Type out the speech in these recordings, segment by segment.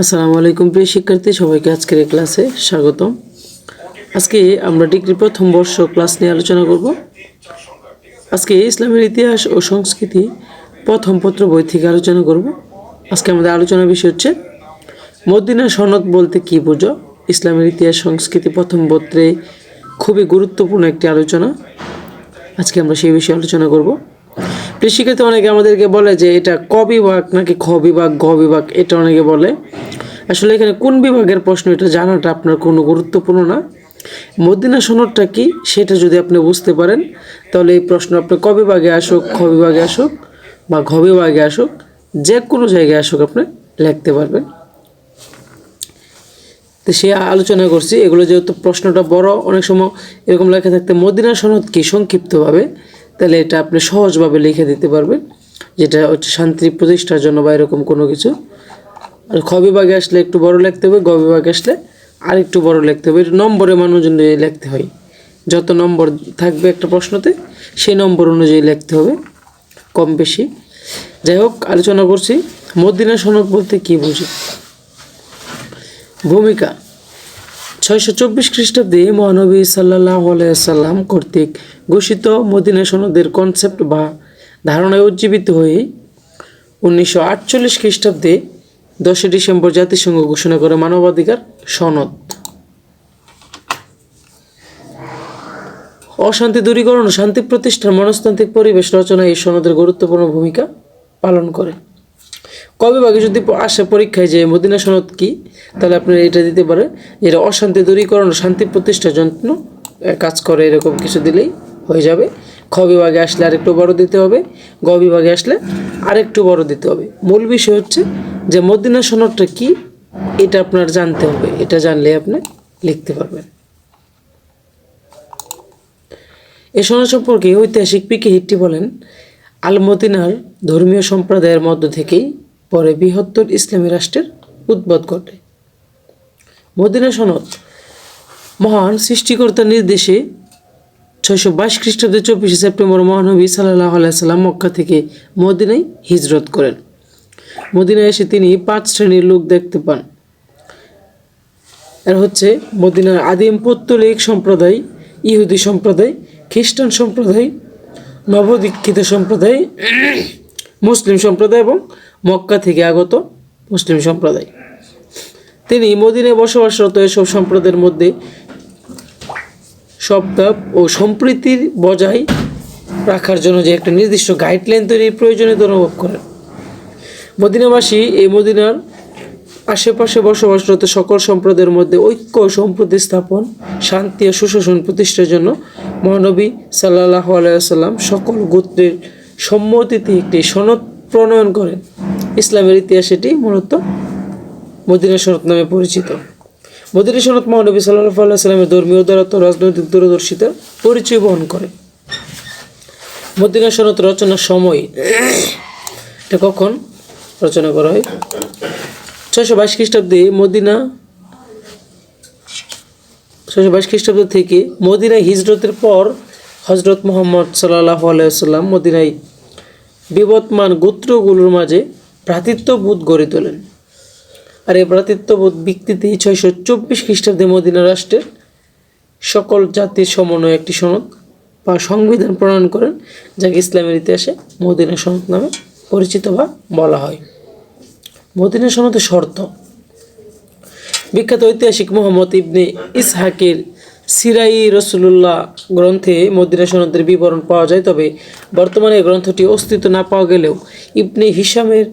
আসসালামু আলাইকুম, প্রিয় শিক্ষার্থী, সবাইকে আজকের এই ক্লাসে স্বাগতম। আজকে আমরা ডিগ্রি প্রথম বর্ষ ক্লাস নিয়ে আলোচনা করব। আজকে ইসলামের ইতিহাস ও সংস্কৃতি প্রথম পত্র বই থেকে আলোচনা করব। আজকে আমাদের আলোচনার বিষয় হচ্ছে, মদিনা সনদ বলতে কি বোঝো? ইসলামের ইতিহাস, সংস্কৃতি প্রথম পত্রে খুবই গুরুত্বপূর্ণ একটি আলোচনা। আজকে আমরা সেই বিষয়ে আলোচনা করব। শিক্ষার্থী অনেকে আমাদেরকে বলে যে এটা ক বিভাগ নাকি খ বিভাগ, গ বিভাগ, এটা অনেকে বলে। আসলে এখানে কোন বিভাগের প্রশ্ন, এটা জানাটা আপনার কোনো গুরুত্বপূর্ণ না। মদিনা সনদটা কি, সেটা যদি আপনি বুঝতে পারেন, তাহলে এই প্রশ্ন আপনি ক বিভাগে আসুক, খ বিভাগে আসুক বা ঘ বিভাগে আসুক, যে কোনো জায়গায় আসুক আপনি লিখতে পারবেন। তো সে আলোচনা করছি, এগুলো যেহেতু প্রশ্নটা বড়, অনেক সময় এরকম লেখা থাকতে মদিনা সনদ কি সংক্ষিপ্তভাবে? তাহলে এটা আপনি সহজভাবে লিখে দিতে পারবেন, যেটা হচ্ছে শান্তি প্রতিষ্ঠার জন্য বা এরকম কোনো কিছু। আর খ বিভাগে আসলে একটু বড় লিখতে হবে, গ বিভাগে আসলে আর একটু বড় লিখতে হবে। এটা নম্বরে মানুষ অনুযায়ী লিখতে হয়। যত নম্বর থাকবে একটা প্রশ্নতে, সেই নম্বর অনুযায়ী লিখতে হবে, কম বেশি। যাই হোক, আলোচনা করছি। মদিনা সনদ বলতে কি বুঝি? ভূমিকা। ছয়শো চব্বিশ খ্রিস্টাব্দে মহানবী সাল্লাহ সাল্লাম কর্তৃক ঘোষিত মদিনা সনদের কনসেপ্ট বা ধারণায় উজ্জীবিত হয়ে উনিশশো আটচল্লিশ খ্রিস্টাব্দে দশই ডিসেম্বর জাতিসংঘ ঘোষণা করে মানবাধিকার সনদ। অশান্তি দূরীকরণ শান্তি প্রতিষ্ঠার মনস্তান্ত্রিক পরিবেশ রচনায় এই সনদের গুরুত্বপূর্ণ ভূমিকা পালন করে। কবে ভাগে যদি আসে পরীক্ষায় যে মদিনা সনদ কি, তাহলে আপনি এটা দিতে পারেন। যেটা অশান্তি দূরীকরণ, শান্তি প্রতিষ্ঠার জন্য কাজ করে এরকম কিছু দিলেই হয়ে যাবে। খ বিভাগে আসলে আরেকটু বড় দিতে হবে, গ বিভাগে আসলে আরেকটু বড় দিতে হবে। মূল বিষয় হচ্ছে যে মদিনা সনদটা কি, এটা আপনার জানতে হবে। এটা জানলে আপনি লিখতে পারবেন। এ সনদ সম্পর্কে ঐতিহাসিক পিকে হিট্টি বলেন আল মদিনার ধর্মীয় সম্প্রদায়ের মধ্য থেকেই পরে বৃহত্তর ইসলামী রাষ্ট্রের উদ্ভব ঘটে। মদিনা সনদ, মহান সৃষ্টিকর্তার নির্দেশে ছয়শো বাইশ খ্রিস্টাব্দে চব্বিশে সেপ্টেম্বর মহানবী সাল্লাহ আলাইসাল্লাম মক্কা থেকে মদিনায় হিজরত করেন। মদিনায় এসে তিনি পাঁচ শ্রেণির লোক দেখতে পান। এর হচ্ছে মদিনার আদিম পত্তলিক সম্প্রদায়, ইহুদি সম্প্রদায়, খ্রিস্টান সম্প্রদায় নবদীক্ষিত সম্প্রদায়, মুসলিম সম্প্রদায় এবং মক্কা থেকে আগত মুসলিম সম্প্রদায়। তিনি মদিনায় বসবাসরত এসব সম্প্রদায়ের মধ্যে সবভাব ও সম্প্রীতির বজায় রাখার জন্য যে একটা নির্দিষ্ট গাইডলাইন তৈরির প্রয়োজনীয়তা অনুভব করেন। মদিনাবাসী এই মদিনার আশেপাশে বসবাসরত সকল সম্প্রদায়ের মধ্যে ঐক্য সম্প্রতি স্থাপন, শান্তি ও সুশাসন প্রতিষ্ঠার জন্য মহানবী সাল্লাহ আলাইসাল্লাম সকল গোত্রের সম্মতিতে একটি সনদ প্রণয়ন করেন। ইসলামের ইতিহাস এটি মূলত মদিনা সনদ নামে পরিচিত। মদিনা সনদ মহানবী সাল্লাহ আল্লাহ সাল্লামের ধর্মীয় উদারত্ব রাজনৈতিক দূরদর্শিতার পরিচয় বহন করে। মদিনা সনদ রচনার সময় এটা কখন রচনা করা হয়? ছয়শো বাইশ খ্রিস্টাব্দে মদিনা, ছয়শো বাইশ খ্রিস্টাব্দ থেকে মদিনায় হিজরতের পর হজরত মোহাম্মদ সাল্লাহ আলাইসাল্লাম মদিনায় বিবদমান গোত্রগুলোর মাঝে ভ্রাতৃত্ববোধ গড়ে তোলেন। আর এই ভ্রাতৃত্ববোধ ভিত্তিতেই ছয়শো চব্বিশ খ্রিস্টাব্দে মদিনা রাষ্ট্রের সকল জাতির সমন্বয়ে একটি সনদ বা সংবিধান প্রণয়ন করেন, যাকে ইসলামের ইতিহাসে মদিনা সনদ নামে পরিচিত বা বলা হয়। মদিনা সনদের শর্ত। বিখ্যাত ঐতিহাসিক মোহাম্মদ ইবনে ইসহাকের সিরাই রসুল্লাহ গ্রন্থে মদিনা সনদের বিবরণ পাওয়া যায়, তবে বর্তমানে গ্রন্থটি অস্তিত্ব না পাওয়া গেলেও ইবনে হিসামের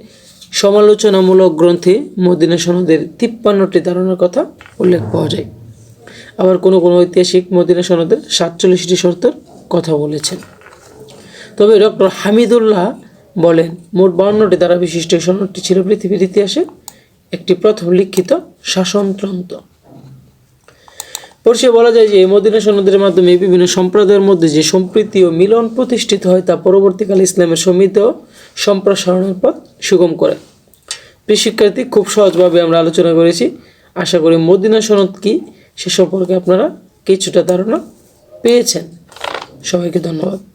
সমালোচনামূলক গ্রন্থে মদিনা সনদের তিপ্পান্নটি ধারণার কথা উল্লেখ পাওয়া যায়। আবার কোনো কোনো ঐতিহাসিক মদিনা সনদের সাতচল্লিশটি শর্তের কথা বলেছেন। তবে ডক্টর হামিদুল্লাহ বলেন, মোট বাউন্নটি দ্বারা বিশিষ্ট এই সনদটি ছিল পৃথিবীর ইতিহাসে একটি প্রথম লিখিত শাসনতন্ত্র পরিষে বলা যায় যে, এই মদিনা সনদের মাধ্যমে বিভিন্ন সম্প্রদায়ের মধ্যে যে সম্প্রীতি ও মিলন প্রতিষ্ঠিত হয় তা পরবর্তীকালে ইসলামের সমিত সম্প্রসারণের পথ সুগম করে। প্রিয় শিক্ষার্থী খুব সহজভাবে আমরা আলোচনা করেছি। আশা করি মদিনা সনদ কি সে সম্পর্কে আপনারা কিছুটা ধারণা পেয়েছেন। সবাইকে ধন্যবাদ।